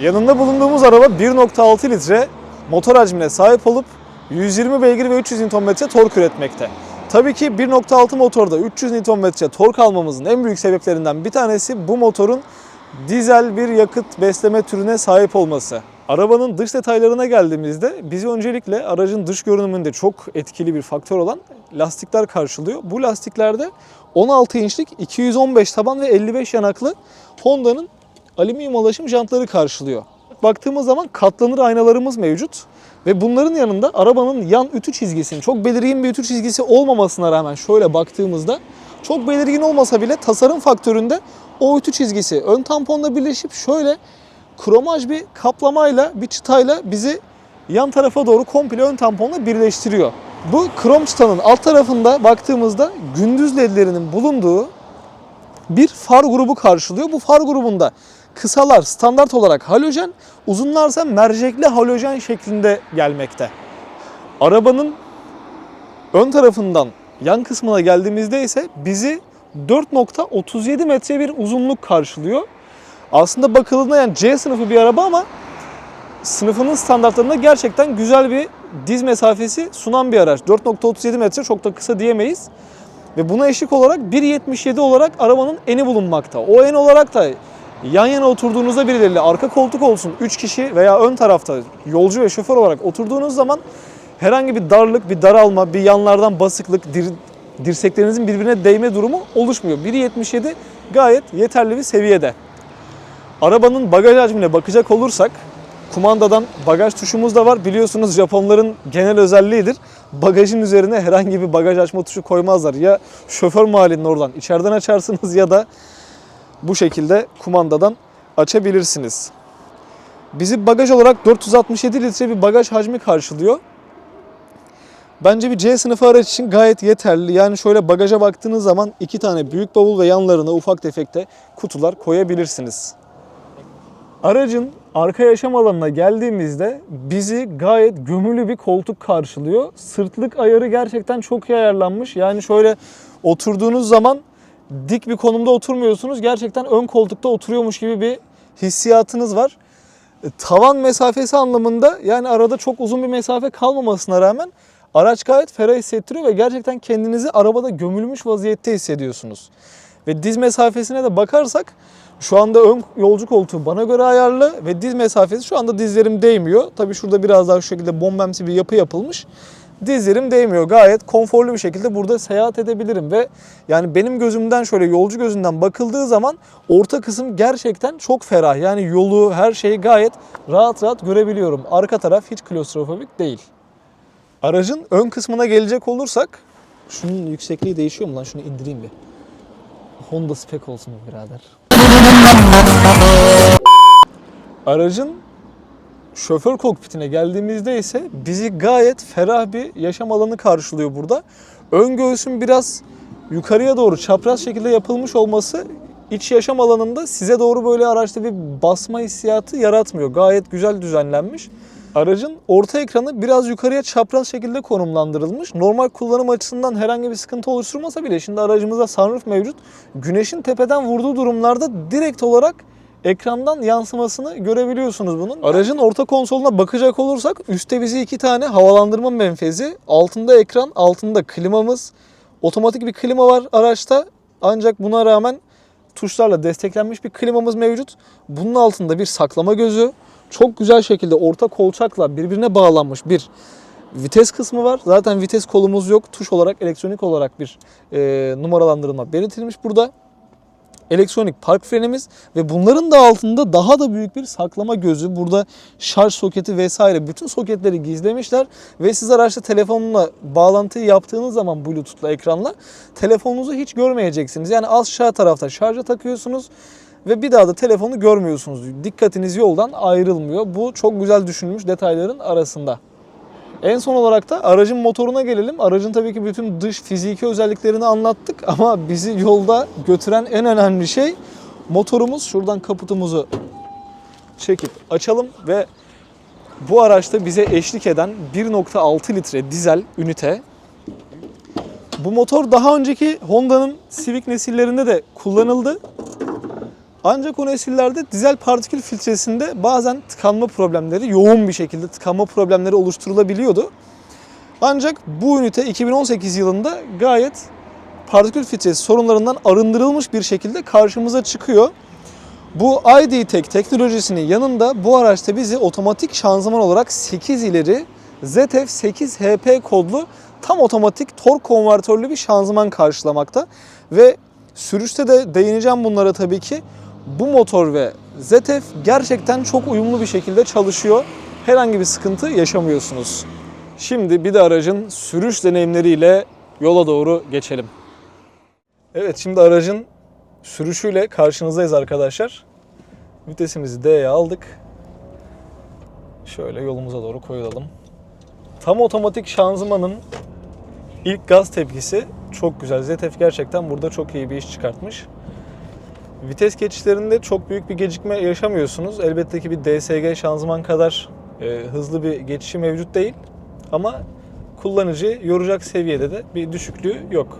Yanında bulunduğumuz araba 1.6 litre motor hacmine sahip olup 120 beygir ve 300 Nm tork üretmekte. Tabii ki 1.6 motorda 300 Nm tork almamızın en büyük sebeplerinden bir tanesi bu motorun dizel bir yakıt besleme türüne sahip olması. Arabanın dış detaylarına geldiğimizde bizi öncelikle aracın dış görünümünde çok etkili bir faktör olan lastikler karşılıyor. Bu lastiklerde 16 inçlik 215 taban ve 55 yanaklı Honda'nın alüminyum alaşım jantları karşılıyor. Baktığımız zaman katlanır aynalarımız mevcut. Ve bunların yanında arabanın yan ütü çizgisinin çok belirgin bir ütü çizgisi olmamasına rağmen şöyle baktığımızda çok belirgin olmasa bile tasarım faktöründe o ütü çizgisi ön tamponla birleşip şöyle kromaj bir kaplamayla bir çıtayla bizi yan tarafa doğru komple ön tamponla birleştiriyor. Bu krom çıtanın alt tarafında baktığımızda gündüz ledlerinin bulunduğu bir far grubu karşılıyor. Bu far grubunda kısalar standart olarak halojen, uzunlarsa mercekli halojen şeklinde gelmekte. Arabanın ön tarafından yan kısmına geldiğimizde ise bizi 4.37 metre bir uzunluk karşılıyor. Aslında bakıldığında yani C sınıfı bir araba ama sınıfının standartlarında gerçekten güzel bir diz mesafesi sunan bir araç. 4.37 metre çok da kısa diyemeyiz. Ve buna eşlik olarak 1.77 olarak arabanın eni bulunmakta. O en olarak da yan yana oturduğunuzda birileriyle arka koltuk olsun 3 kişi veya ön tarafta yolcu ve şoför olarak oturduğunuz zaman herhangi bir darlık, bir daralma, bir yanlardan basıklık, dir, dirseklerinizin birbirine değme durumu oluşmuyor. 1.77 gayet yeterli bir seviyede. Arabanın bagaj hacmine bakacak olursak kumandadan bagaj tuşumuz da var. Biliyorsunuz Japonların genel özelliğidir. Bagajın üzerine herhangi bir bagaj açma tuşu koymazlar. Ya şoför mahallinin oradan içeriden açarsınız ya da bu şekilde kumandadan açabilirsiniz. Bizi bagaj olarak 467 litre bir bagaj hacmi karşılıyor. Bence bir C sınıfı araç için gayet yeterli. Yani şöyle bagaja baktığınız zaman iki tane büyük bavul ve yanlarına ufak tefekte kutular koyabilirsiniz. Aracın arka yaşam alanına geldiğimizde bizi gayet gömülü bir koltuk karşılıyor. Sırtlık ayarı gerçekten çok iyi ayarlanmış. Yani şöyle oturduğunuz zaman dik bir konumda oturmuyorsunuz. Gerçekten ön koltukta oturuyormuş gibi bir hissiyatınız var. E, Tavan mesafesi anlamında yani arada çok uzun bir mesafe kalmamasına rağmen araç gayet ferah hissettiriyor ve gerçekten kendinizi arabada gömülmüş vaziyette hissediyorsunuz. Ve diz mesafesine de bakarsak şu anda ön yolcu koltuğu bana göre ayarlı ve diz mesafesi şu anda dizlerim değmiyor. Tabii şurada biraz daha şu şekilde bombemsi bir yapı yapılmış. Dizlerim değmiyor. Gayet konforlu bir şekilde burada seyahat edebilirim ve yani benim gözümden şöyle yolcu gözünden bakıldığı zaman orta kısım gerçekten çok ferah. Yani yolu, her şeyi gayet rahat rahat görebiliyorum. Arka taraf hiç klostrofobik değil. Aracın ön kısmına gelecek olursak şunun yüksekliği değişiyor mu lan? Şunu indireyim bir. Honda spec olsun birader. Aracın şoför kokpitine geldiğimizde ise bizi gayet ferah bir yaşam alanı karşılıyor burada. Ön göğsün biraz yukarıya doğru çapraz şekilde yapılmış olması iç yaşam alanında size doğru böyle araçta bir basma hissiyatı yaratmıyor. Gayet güzel düzenlenmiş. Aracın orta ekranı biraz yukarıya çapraz şekilde konumlandırılmış. Normal kullanım açısından herhangi bir sıkıntı oluşturmasa bile şimdi aracımızda sunroof mevcut. Güneşin tepeden vurduğu durumlarda direkt olarak ekrandan yansımasını görebiliyorsunuz bunun. Aracın orta konsoluna bakacak olursak üstte bizi iki tane havalandırma menfezi, altında ekran, altında klimamız, otomatik bir klima var araçta. Ancak buna rağmen tuşlarla desteklenmiş bir klimamız mevcut. Bunun altında bir saklama gözü, çok güzel şekilde orta kolçakla birbirine bağlanmış bir vites kısmı var. Zaten vites kolumuz yok. Tuş olarak elektronik olarak bir e, numaralandırılma belirtilmiş burada. Elektronik park frenimiz ve bunların da altında daha da büyük bir saklama gözü. Burada şarj soketi vesaire bütün soketleri gizlemişler ve siz araçta telefonla bağlantıyı yaptığınız zaman Bluetooth'la ekranla telefonunuzu hiç görmeyeceksiniz. Yani aşağı tarafta şarja takıyorsunuz ve bir daha da telefonu görmüyorsunuz. Dikkatiniz yoldan ayrılmıyor. Bu çok güzel düşünülmüş detayların arasında. En son olarak da aracın motoruna gelelim. Aracın tabii ki bütün dış fiziki özelliklerini anlattık ama bizi yolda götüren en önemli şey motorumuz. Şuradan kaputumuzu çekip açalım ve bu araçta bize eşlik eden 1.6 litre dizel ünite. Bu motor daha önceki Honda'nın Civic nesillerinde de kullanıldı. Ancak o nesillerde dizel partikül filtresinde bazen tıkanma problemleri, yoğun bir şekilde tıkanma problemleri oluşturulabiliyordu. Ancak bu ünite 2018 yılında gayet partikül filtresi sorunlarından arındırılmış bir şekilde karşımıza çıkıyor. Bu ID-Tech teknolojisinin yanında bu araçta bizi otomatik şanzıman olarak 8 ileri ZF8HP kodlu tam otomatik tork konvertörlü bir şanzıman karşılamakta. Ve sürüşte de değineceğim bunlara tabii ki. Bu motor ve ZF gerçekten çok uyumlu bir şekilde çalışıyor. Herhangi bir sıkıntı yaşamıyorsunuz. Şimdi bir de aracın sürüş deneyimleriyle yola doğru geçelim. Evet şimdi aracın sürüşüyle karşınızdayız arkadaşlar. Vitesimizi D'ye aldık. Şöyle yolumuza doğru koyulalım. Tam otomatik şanzımanın ilk gaz tepkisi çok güzel. ZF gerçekten burada çok iyi bir iş çıkartmış. Vites geçişlerinde çok büyük bir gecikme yaşamıyorsunuz. Elbette ki bir DSG şanzıman kadar e, hızlı bir geçişi mevcut değil. Ama kullanıcı yoracak seviyede de bir düşüklüğü yok.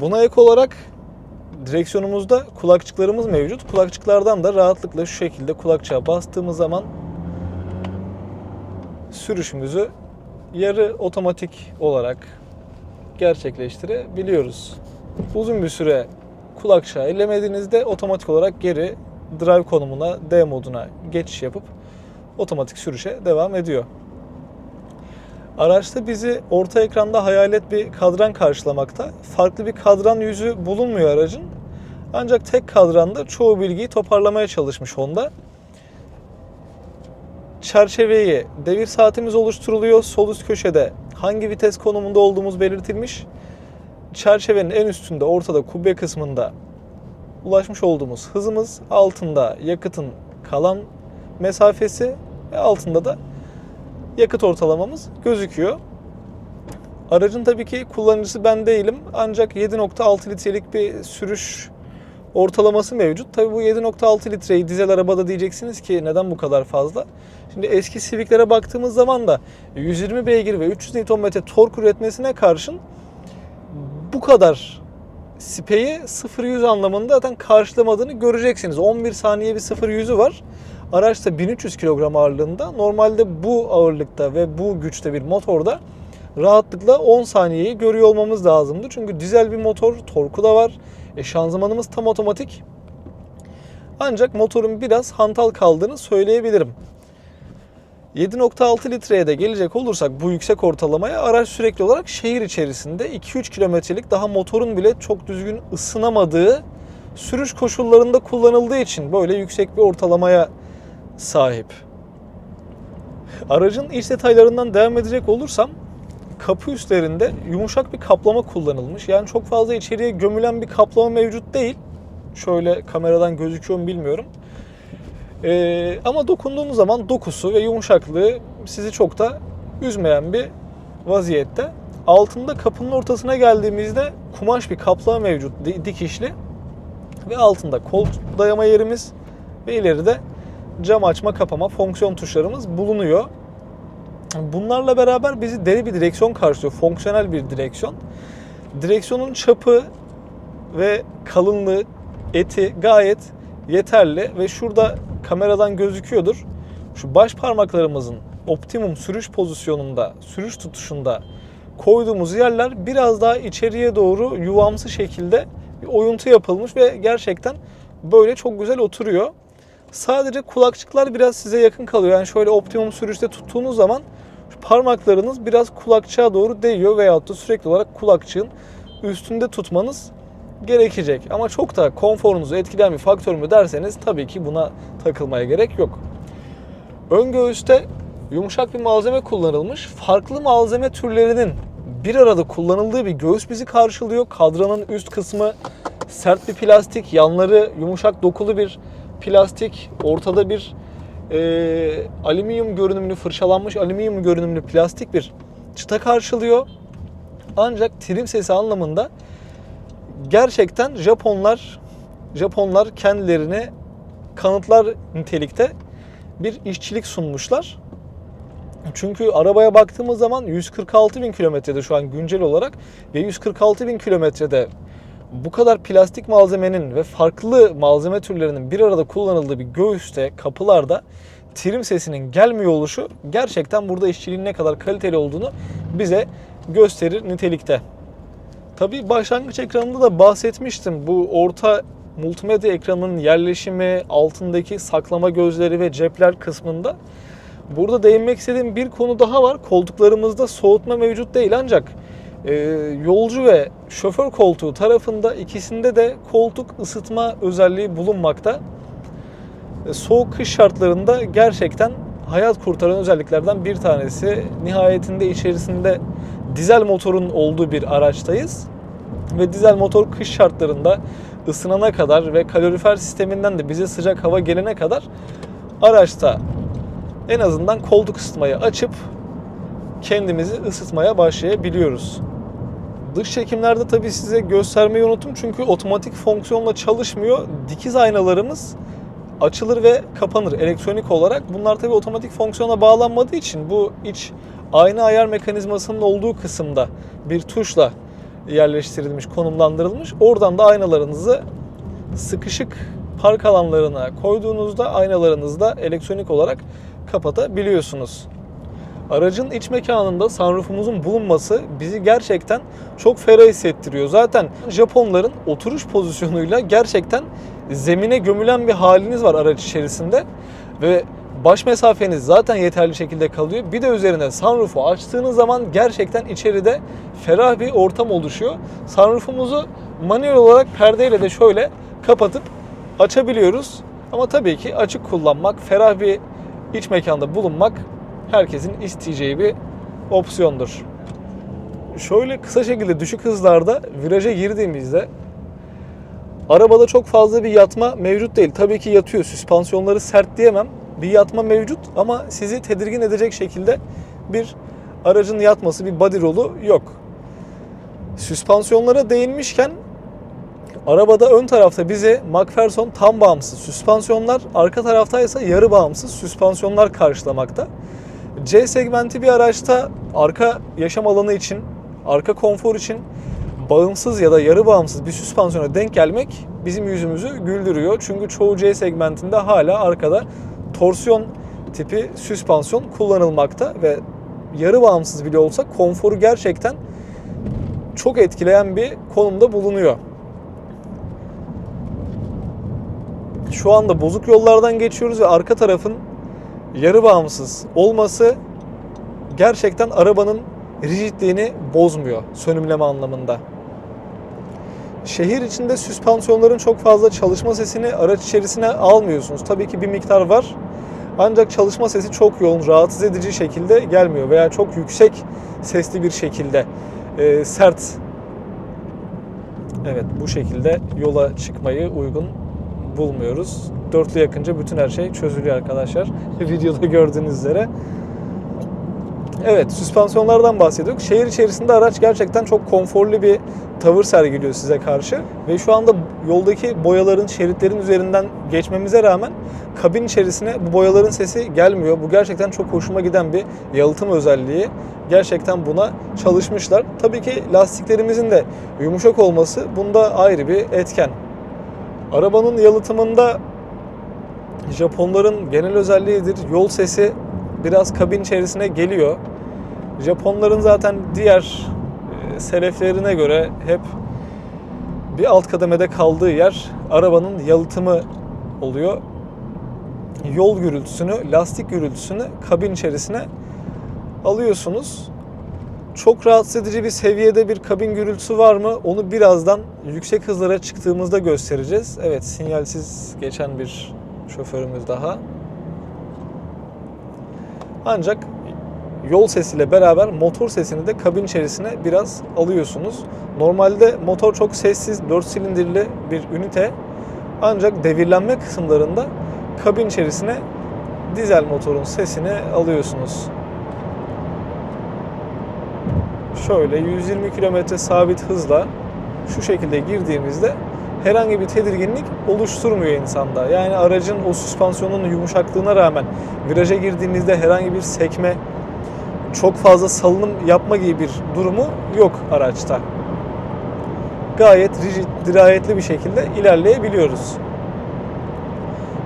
Buna ek olarak direksiyonumuzda kulakçıklarımız mevcut. Kulakçıklardan da rahatlıkla şu şekilde kulakçığa bastığımız zaman sürüşümüzü yarı otomatik olarak gerçekleştirebiliyoruz. Uzun bir süre kulakçığa ellemediğinizde otomatik olarak geri drive konumuna, D moduna geçiş yapıp otomatik sürüşe devam ediyor. Araçta bizi orta ekranda hayalet bir kadran karşılamakta. Farklı bir kadran yüzü bulunmuyor aracın. Ancak tek kadranda çoğu bilgiyi toparlamaya çalışmış Honda. Çerçeveyi devir saatimiz oluşturuluyor. Sol üst köşede hangi vites konumunda olduğumuz belirtilmiş. Çerçevenin en üstünde ortada kubbe kısmında ulaşmış olduğumuz hızımız, altında yakıtın kalan mesafesi ve altında da yakıt ortalamamız gözüküyor. Aracın tabii ki kullanıcısı ben değilim ancak 7.6 litrelik bir sürüş ortalaması mevcut. Tabii bu 7.6 litreyi dizel arabada diyeceksiniz ki neden bu kadar fazla? Şimdi eski Civic'lere baktığımız zaman da 120 beygir ve 300 Nm tork üretmesine karşın bu kadar speyi 0-100 anlamında zaten karşılamadığını göreceksiniz. 11 saniye bir 0-100'ü var. Araçta 1300 kilogram ağırlığında. Normalde bu ağırlıkta ve bu güçte bir motorda rahatlıkla 10 saniyeyi görüyor olmamız lazımdı. Çünkü dizel bir motor, torku da var. E, şanzımanımız tam otomatik. Ancak motorun biraz hantal kaldığını söyleyebilirim. 7.6 litreye de gelecek olursak bu yüksek ortalamaya araç sürekli olarak şehir içerisinde 2-3 kilometrelik daha motorun bile çok düzgün ısınamadığı sürüş koşullarında kullanıldığı için böyle yüksek bir ortalamaya sahip. Aracın iç detaylarından devam edecek olursam kapı üstlerinde yumuşak bir kaplama kullanılmış. Yani çok fazla içeriye gömülen bir kaplama mevcut değil. Şöyle kameradan gözüküyor mu bilmiyorum. Ee, ama dokunduğunuz zaman dokusu ve yumuşaklığı sizi çok da üzmeyen bir vaziyette. Altında kapının ortasına geldiğimizde kumaş bir kaplama mevcut dikişli ve altında kol dayama yerimiz ve ileride cam açma kapama fonksiyon tuşlarımız bulunuyor. Bunlarla beraber bizi deri bir direksiyon karşılıyor. Fonksiyonel bir direksiyon. Direksiyonun çapı ve kalınlığı, eti gayet yeterli ve şurada kameradan gözüküyordur. Şu baş parmaklarımızın optimum sürüş pozisyonunda, sürüş tutuşunda koyduğumuz yerler biraz daha içeriye doğru yuvamsı şekilde bir oyuntu yapılmış ve gerçekten böyle çok güzel oturuyor. Sadece kulakçıklar biraz size yakın kalıyor. Yani şöyle optimum sürüşte tuttuğunuz zaman parmaklarınız biraz kulakçığa doğru değiyor veyahut da sürekli olarak kulakçığın üstünde tutmanız gerekecek. Ama çok da konforunuzu etkileyen bir faktör mü derseniz tabii ki buna takılmaya gerek yok. Ön göğüste yumuşak bir malzeme kullanılmış. Farklı malzeme türlerinin bir arada kullanıldığı bir göğüs bizi karşılıyor. Kadranın üst kısmı sert bir plastik, yanları yumuşak dokulu bir plastik, ortada bir e, alüminyum görünümlü, fırçalanmış alüminyum görünümlü plastik bir çıta karşılıyor. Ancak trim sesi anlamında gerçekten Japonlar Japonlar kendilerine kanıtlar nitelikte bir işçilik sunmuşlar. Çünkü arabaya baktığımız zaman 146 bin kilometrede şu an güncel olarak ve 146 bin kilometrede bu kadar plastik malzemenin ve farklı malzeme türlerinin bir arada kullanıldığı bir göğüste, kapılarda trim sesinin gelmiyor oluşu gerçekten burada işçiliğin ne kadar kaliteli olduğunu bize gösterir nitelikte. Tabii başlangıç ekranında da bahsetmiştim. Bu orta multimedya ekranının yerleşimi, altındaki saklama gözleri ve cepler kısmında. Burada değinmek istediğim bir konu daha var. Koltuklarımızda soğutma mevcut değil ancak e, yolcu ve şoför koltuğu tarafında ikisinde de koltuk ısıtma özelliği bulunmakta. E, soğuk kış şartlarında gerçekten hayat kurtaran özelliklerden bir tanesi. Nihayetinde içerisinde dizel motorun olduğu bir araçtayız. Ve dizel motor kış şartlarında ısınana kadar ve kalorifer sisteminden de bize sıcak hava gelene kadar araçta en azından koltuk ısıtmayı açıp kendimizi ısıtmaya başlayabiliyoruz. Dış çekimlerde tabii size göstermeyi unuttum çünkü otomatik fonksiyonla çalışmıyor. Dikiz aynalarımız açılır ve kapanır elektronik olarak. Bunlar tabii otomatik fonksiyona bağlanmadığı için bu iç ayna ayar mekanizmasının olduğu kısımda bir tuşla yerleştirilmiş, konumlandırılmış. Oradan da aynalarınızı sıkışık park alanlarına koyduğunuzda aynalarınızı da elektronik olarak kapatabiliyorsunuz. Aracın iç mekanında sunroofumuzun bulunması bizi gerçekten çok ferah hissettiriyor. Zaten Japonların oturuş pozisyonuyla gerçekten zemine gömülen bir haliniz var araç içerisinde ve baş mesafeniz zaten yeterli şekilde kalıyor. Bir de üzerine sunroof'u açtığınız zaman gerçekten içeride ferah bir ortam oluşuyor. Sunroof'umuzu manuel olarak perdeyle de şöyle kapatıp açabiliyoruz. Ama tabii ki açık kullanmak, ferah bir iç mekanda bulunmak herkesin isteyeceği bir opsiyondur. Şöyle kısa şekilde düşük hızlarda viraja girdiğimizde arabada çok fazla bir yatma mevcut değil. Tabii ki yatıyor. Süspansiyonları sert diyemem. Bir yatma mevcut ama sizi tedirgin edecek şekilde bir aracın yatması, bir body rollu yok. Süspansiyonlara değinmişken Arabada ön tarafta bize McPherson tam bağımsız süspansiyonlar, arka tarafta ise yarı bağımsız süspansiyonlar karşılamakta. C segmenti bir araçta arka yaşam alanı için, arka konfor için bağımsız ya da yarı bağımsız bir süspansiyona denk gelmek bizim yüzümüzü güldürüyor. Çünkü çoğu C segmentinde hala arkada torsiyon tipi süspansiyon kullanılmakta ve yarı bağımsız bile olsa konforu gerçekten çok etkileyen bir konumda bulunuyor. Şu anda bozuk yollardan geçiyoruz ve arka tarafın yarı bağımsız olması gerçekten arabanın rigidliğini bozmuyor sönümleme anlamında. Şehir içinde süspansiyonların çok fazla çalışma sesini araç içerisine almıyorsunuz. Tabii ki bir miktar var. Ancak çalışma sesi çok yoğun, rahatsız edici şekilde gelmiyor veya çok yüksek sesli bir şekilde e, sert Evet bu şekilde yola çıkmayı uygun bulmuyoruz. Dörtlü yakınca bütün her şey çözülüyor arkadaşlar. Videoda gördüğünüz üzere. Evet süspansiyonlardan bahsediyorduk. Şehir içerisinde araç gerçekten çok konforlu bir tavır sergiliyor size karşı. Ve şu anda yoldaki boyaların, şeritlerin üzerinden geçmemize rağmen kabin içerisine bu boyaların sesi gelmiyor. Bu gerçekten çok hoşuma giden bir yalıtım özelliği. Gerçekten buna çalışmışlar. Tabii ki lastiklerimizin de yumuşak olması bunda ayrı bir etken. Arabanın yalıtımında Japonların genel özelliğidir. Yol sesi biraz kabin içerisine geliyor. Japonların zaten diğer e, seleflerine göre hep bir alt kademede kaldığı yer arabanın yalıtımı oluyor. Yol gürültüsünü, lastik gürültüsünü kabin içerisine alıyorsunuz. Çok rahatsız edici bir seviyede bir kabin gürültüsü var mı? Onu birazdan yüksek hızlara çıktığımızda göstereceğiz. Evet, sinyalsiz geçen bir şoförümüz daha. Ancak yol sesiyle beraber motor sesini de kabin içerisine biraz alıyorsunuz. Normalde motor çok sessiz, 4 silindirli bir ünite. Ancak devirlenme kısımlarında kabin içerisine dizel motorun sesini alıyorsunuz. Şöyle 120 km sabit hızla şu şekilde girdiğimizde herhangi bir tedirginlik oluşturmuyor insanda. Yani aracın o süspansiyonun yumuşaklığına rağmen viraja girdiğinizde herhangi bir sekme, çok fazla salınım yapma gibi bir durumu yok araçta. gayet rigid, dirayetli bir şekilde ilerleyebiliyoruz.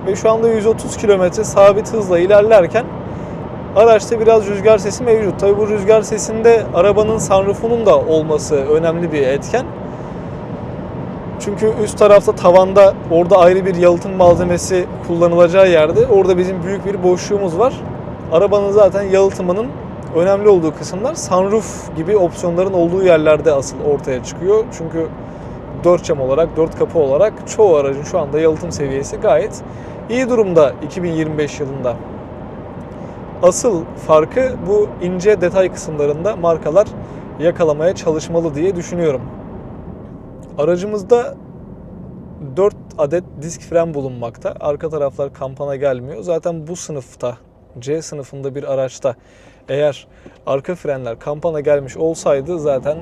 Ve şu anda 130 km sabit hızla ilerlerken araçta biraz rüzgar sesi mevcut. Tabi bu rüzgar sesinde arabanın sunroofunun da olması önemli bir etken. Çünkü üst tarafta tavanda orada ayrı bir yalıtım malzemesi kullanılacağı yerde orada bizim büyük bir boşluğumuz var. Arabanın zaten yalıtımının önemli olduğu kısımlar sunroof gibi opsiyonların olduğu yerlerde asıl ortaya çıkıyor. Çünkü 4 cam olarak, 4 kapı olarak çoğu aracın şu anda yalıtım seviyesi gayet iyi durumda 2025 yılında. Asıl farkı bu ince detay kısımlarında markalar yakalamaya çalışmalı diye düşünüyorum. Aracımızda 4 adet disk fren bulunmakta. Arka taraflar kampana gelmiyor. Zaten bu sınıfta C sınıfında bir araçta eğer arka frenler kampana gelmiş olsaydı zaten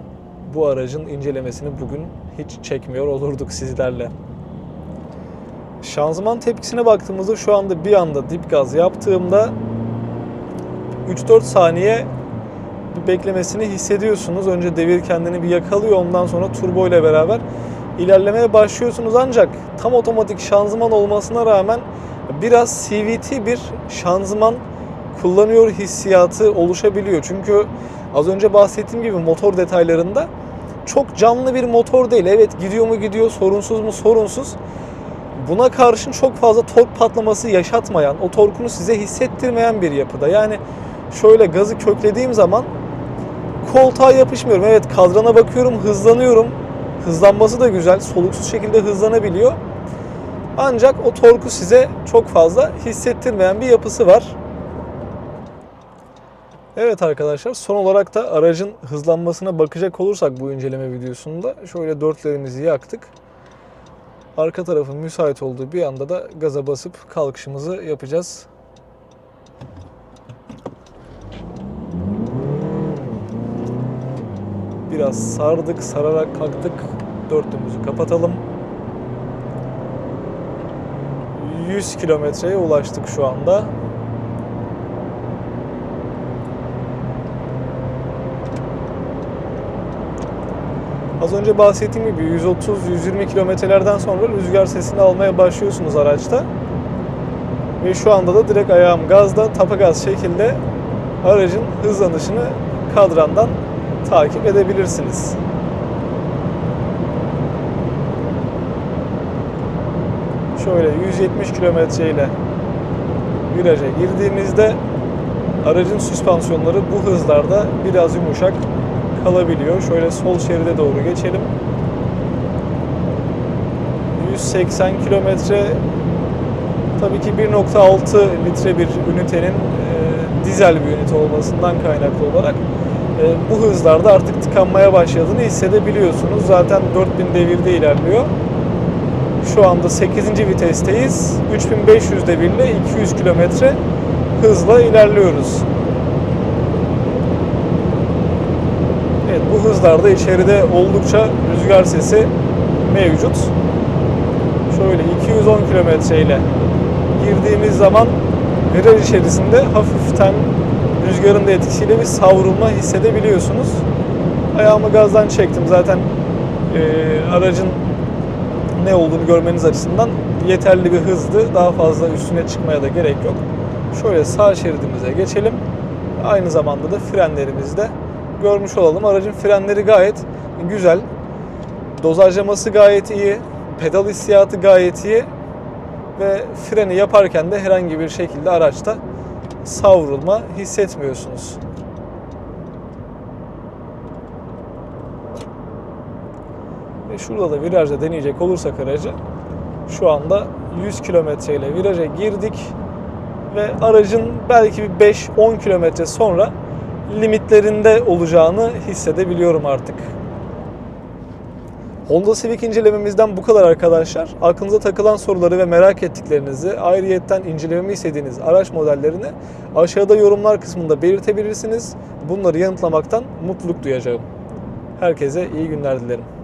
bu aracın incelemesini bugün hiç çekmiyor olurduk sizlerle. Şanzıman tepkisine baktığımızda şu anda bir anda dip gaz yaptığımda 3-4 saniye bir beklemesini hissediyorsunuz. Önce devir kendini bir yakalıyor ondan sonra turbo ile beraber ilerlemeye başlıyorsunuz ancak tam otomatik şanzıman olmasına rağmen biraz CVT bir şanzıman kullanıyor hissiyatı oluşabiliyor. Çünkü az önce bahsettiğim gibi motor detaylarında çok canlı bir motor değil. Evet gidiyor mu gidiyor, sorunsuz mu sorunsuz. Buna karşın çok fazla tork patlaması yaşatmayan, o torkunu size hissettirmeyen bir yapıda. Yani şöyle gazı köklediğim zaman koltuğa yapışmıyorum. Evet kadrana bakıyorum, hızlanıyorum. Hızlanması da güzel, soluksuz şekilde hızlanabiliyor. Ancak o torku size çok fazla hissettirmeyen bir yapısı var. Evet arkadaşlar son olarak da aracın hızlanmasına bakacak olursak bu inceleme videosunda şöyle dörtlerimizi yaktık. Arka tarafın müsait olduğu bir anda da gaza basıp kalkışımızı yapacağız. Biraz sardık, sararak kalktık. Dörtlüğümüzü kapatalım. 100 kilometreye ulaştık şu anda. Az önce bahsettiğim gibi 130-120 kilometrelerden sonra rüzgar sesini almaya başlıyorsunuz araçta. Ve şu anda da direkt ayağım gazda, tapagaz şekilde aracın hızlanışını kadrandan takip edebilirsiniz. Şöyle 170 kilometre ile viraja girdiğimizde aracın süspansiyonları bu hızlarda biraz yumuşak kalabiliyor. Şöyle sol şeride doğru geçelim. 180 kilometre tabii ki 1.6 litre bir ünitenin e, dizel bir ünite olmasından kaynaklı olarak bu hızlarda artık tıkanmaya başladığını hissedebiliyorsunuz. Zaten 4000 devirde ilerliyor. Şu anda 8. vitesteyiz. 3500 devirle 200 kilometre hızla ilerliyoruz. Evet bu hızlarda içeride oldukça rüzgar sesi mevcut. Şöyle 210 kilometre ile girdiğimiz zaman viraj içerisinde hafiften rüzgarın da etkisiyle bir savrulma hissedebiliyorsunuz. Ayağımı gazdan çektim. Zaten e, aracın ne olduğunu görmeniz açısından yeterli bir hızdı. Daha fazla üstüne çıkmaya da gerek yok. Şöyle sağ şeridimize geçelim. Aynı zamanda da frenlerimizi de görmüş olalım. Aracın frenleri gayet güzel. Dozajlaması gayet iyi. Pedal hissiyatı gayet iyi. Ve freni yaparken de herhangi bir şekilde araçta savrulma hissetmiyorsunuz. Ve şurada da virajda deneyecek olursak aracı şu anda 100 kilometre ile viraja girdik ve aracın belki bir 5-10 kilometre sonra limitlerinde olacağını hissedebiliyorum artık. Honda Civic incelememizden bu kadar arkadaşlar. Aklınıza takılan soruları ve merak ettiklerinizi, ayrıyetten incelememi istediğiniz araç modellerini aşağıda yorumlar kısmında belirtebilirsiniz. Bunları yanıtlamaktan mutluluk duyacağım. Herkese iyi günler dilerim.